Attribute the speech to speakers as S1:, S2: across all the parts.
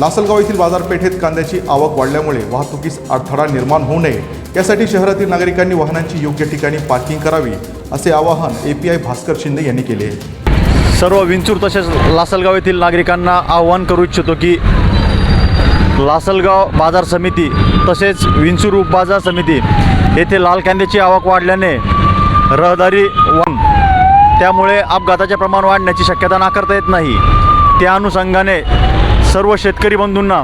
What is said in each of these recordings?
S1: लासलगाव येथील बाजारपेठेत कांद्याची आवक वाढल्यामुळे वाहतुकीस अडथळा निर्माण होऊ नये. यासाठी शहरातील नागरिकांनी वाहनांची योग्य ठिकाणी पार्किंग करावी असे आवाहन A P I Bhaskar Shinde यांनी केले. आहे
S2: सर्व विंचूर तसेच लासलगाव येथील नागरिकांना आवाहन करू इच्छितो की लासलगाव बाजार समिती तसेच विंचूर उपबाजार समिती येथे लाल कांद्याची आवक वाढल्याने रहदारी वन त्यामुळे अपघाताचे प्रमाण वाढण्याची शक्यता नाकारता येत नाही. त्या अनुषंगाने सर्व शेतकरी बंधूंना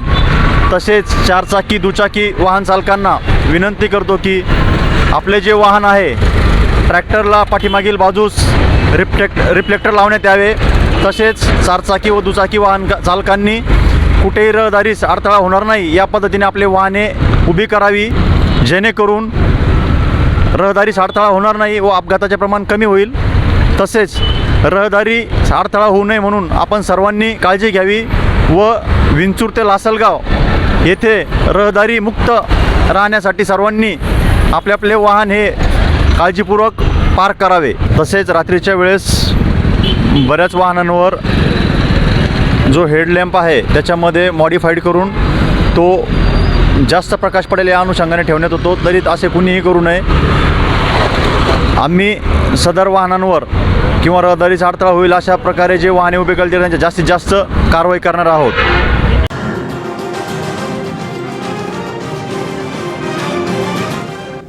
S2: तसेच चारचाकी दुचाकी वाहन चालकांना विनंती करतो की आपले जे वाहन आहे ट्रॅक्टरला पाठीमागील बाजूस रिफ्लेक्ट रिफ्लेक्टर लावण्यात यावे. तसेच चारचाकी व दुचाकी वाहन चालकांनी कुठेही रहदारीस अडथळा होणार नाही या पद्धतीने आपले वाहने उभी करावी. जेणेकरून रहदारीस अडथळा होणार नाही व अपघाताचे प्रमाण कमी होईल. तसेच रहदारी अडथळा होऊ नये म्हणून आपण सर्वांनी काळजी घ्यावी. व विंचूर ते लासलगाव येथे रहदारी मुक्त राहण्यासाठी सर्वांनी आपले आपले वाहन हे काळजीपूर्वक पार्क करावे. तसेच रात्रीच्या वेळेस बऱ्याच वाहनांवर जो हेडलॅम्प आहे त्याच्यामध्ये मॉडिफाईड करून तो जास्त प्रकाश पडेल या अनुषंगाने ठेवण्यात होतो. तरी असे कुणीही करू नये. आम्ही सदर वाहनांवर किंवा रहदारीचा अडथळा होईल अशा प्रकारे जे वाहने उभे करतील त्यांच्या जास्तीत जास्त कारवाई करणार आहोत.